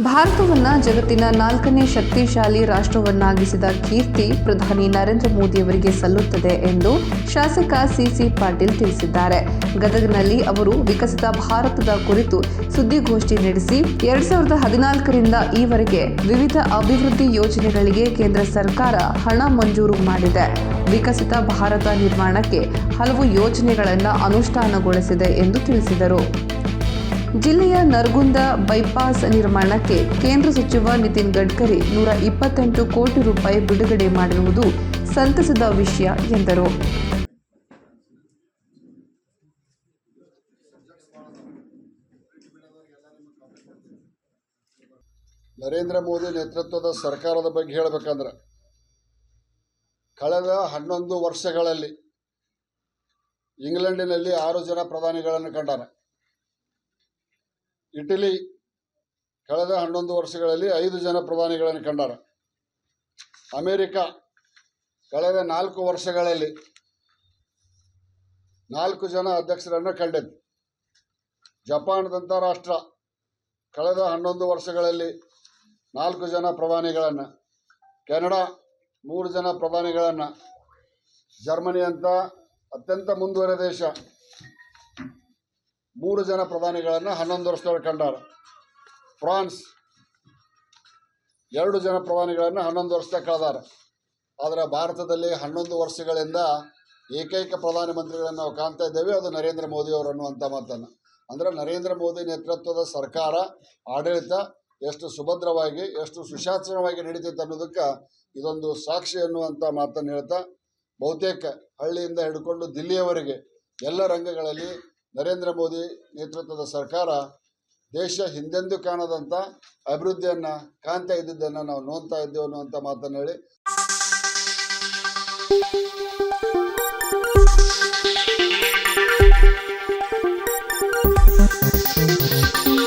ಭಾರತವನ್ನ ಜಗತ್ತಿನ ನಾಲ್ಕನೇ ಶಕ್ತಿಶಾಲಿ ರಾಷ್ಟ್ರವನ್ನಾಗಿಸಿದ ಕೀರ್ತಿ ಪ್ರಧಾನಿ ನರೇಂದ್ರ ಮೋದಿಯವರಿಗೆ ಸಲ್ಲುತ್ತದೆ ಎಂದು ಶಾಸಕ ಸಿಸಿ ಪಾಟೀಲ್ ತಿಳಿಸಿದ್ದಾರೆ. ಗದಗನಲ್ಲಿ ಅವರು ವಿಕಸಿತ ಭಾರತದ ಕುರಿತು ಸುದ್ದಿಗೋಷ್ಠಿ ನಡೆಸಿ ಎರಡ್ ಸಾವಿರದ ಹದಿನಾಲ್ಕರಿಂದ ಈವರೆಗೆ ವಿವಿಧ ಅಭಿವೃದ್ಧಿ ಯೋಜನೆಗಳಿಗೆ ಕೇಂದ್ರ ಸರ್ಕಾರ ಹಣ ಮಂಜೂರು ಮಾಡಿದೆ. ವಿಕಸಿತ ಭಾರತ ನಿರ್ಮಾಣಕ್ಕೆ ಹಲವು ಯೋಜನೆಗಳನ್ನು ಅನುಷ್ಠಾನಗೊಳಿಸಿದೆ ಎಂದು ತಿಳಿಸಿದರು. ಜಿಲ್ಲೆಯ ನರಗುಂದ ಬೈಪಾಸ್ ನಿರ್ಮಾಣಕ್ಕೆ ಕೇಂದ್ರ ಸಚಿವ ನಿತಿನ್ ಗಡ್ಕರಿ ನೂರ ಇಪ್ಪತ್ತೆಂಟು ಕೋಟಿ ರೂಪಾಯಿ ಬಿಡುಗಡೆ ಮಾಡಿರುವುದು ಸಂತಸದ ವಿಷಯ ಎಂದರು. ನರೇಂದ್ರ ಮೋದಿ ನೇತೃತ್ವದ ಸರ್ಕಾರದ ಬಗ್ಗೆ ಹೇಳಬೇಕಂದ್ರೆ, ಕಳೆದ ಹನ್ನೊಂದು ವರ್ಷಗಳಲ್ಲಿ ಇಂಗ್ಲೆಂಡಿನಲ್ಲಿ ಆರು ಜನ ಪ್ರಧಾನಿಗಳನ್ನು ಕಂಡಾರ. ಇಟಲಿ ಕಳೆದ ಹನ್ನೊಂದು ವರ್ಷಗಳಲ್ಲಿ ಐದು ಜನ ಪ್ರಧಾನಿಗಳನ್ನು ಕಂಡಾರ. ಅಮೇರಿಕ ಕಳೆದ ನಾಲ್ಕು ವರ್ಷಗಳಲ್ಲಿ ನಾಲ್ಕು ಜನ ಅಧ್ಯಕ್ಷರನ್ನು ಕಂಡಿದ್ದು ಜಪಾನ್ದಂಥ ರಾಷ್ಟ್ರ ಕಳೆದ ಹನ್ನೊಂದು ವರ್ಷಗಳಲ್ಲಿ ನಾಲ್ಕು ಜನ ಪ್ರಧಾನಿಗಳನ್ನು, ಕೆನಡಾ ಮೂರು ಜನ ಪ್ರಧಾನಿಗಳನ್ನು ಅಂತ ಅತ್ಯಂತ ಮುಂದುವರೆದ ದೇಶ ಮೂರು ಜನ ಪ್ರಧಾನಿಗಳನ್ನು ಹನ್ನೊಂದು ವರ್ಷದೊಳಗೆ ಕಂಡಾರ. ಫ್ರಾನ್ಸ್ ಎರಡು ಜನ ಪ್ರಧಾನಿಗಳನ್ನು ಹನ್ನೊಂದು ವರ್ಷದಾಗ ಕಳೆದಾರ. ಆದರೆ ಭಾರತದಲ್ಲಿ ಹನ್ನೊಂದು ವರ್ಷಗಳಿಂದ ಏಕೈಕ ಪ್ರಧಾನಮಂತ್ರಿಗಳನ್ನು ನಾವು ಕಾಣ್ತಾ ಇದ್ದೇವೆ, ಅದು ನರೇಂದ್ರ ಮೋದಿ ಅವರು ಅನ್ನುವಂಥ ಮಾತನ್ನು. ಅಂದರೆ ನರೇಂದ್ರ ಮೋದಿ ನೇತೃತ್ವದ ಸರ್ಕಾರ, ಆಡಳಿತ ಎಷ್ಟು ಸುಭದ್ರವಾಗಿ, ಎಷ್ಟು ಸುಶಾಸನವಾಗಿ ನಡೀತೈತೆ ಅನ್ನೋದಕ್ಕೆ ಇದೊಂದು ಸಾಕ್ಷಿ ಅನ್ನುವಂಥ ಮಾತನ್ನು ಹೇಳ್ತಾ ಬಹುತೇಕ ಹಳ್ಳಿಯಿಂದ ಹಿಡ್ಕೊಂಡು ದಿಲ್ಲಿಯವರೆಗೆ ಎಲ್ಲ ರಂಗಗಳಲ್ಲಿ ನರೇಂದ್ರ ಮೋದಿ ನೇತೃತ್ವದ ಸರ್ಕಾರ ದೇಶ ಹಿಂದೆಂದೂ ಕಾಣದಂಥ ಅಭಿವೃದ್ಧಿಯನ್ನು ಕಾಣ್ತಾ ಇದ್ದಿದ್ದನ್ನು ನಾವು ನೋಡ್ತಾ ಇದ್ದೇವೆ ಅನ್ನುವಂಥ ಮಾತನ್ನು ಹೇಳಿ.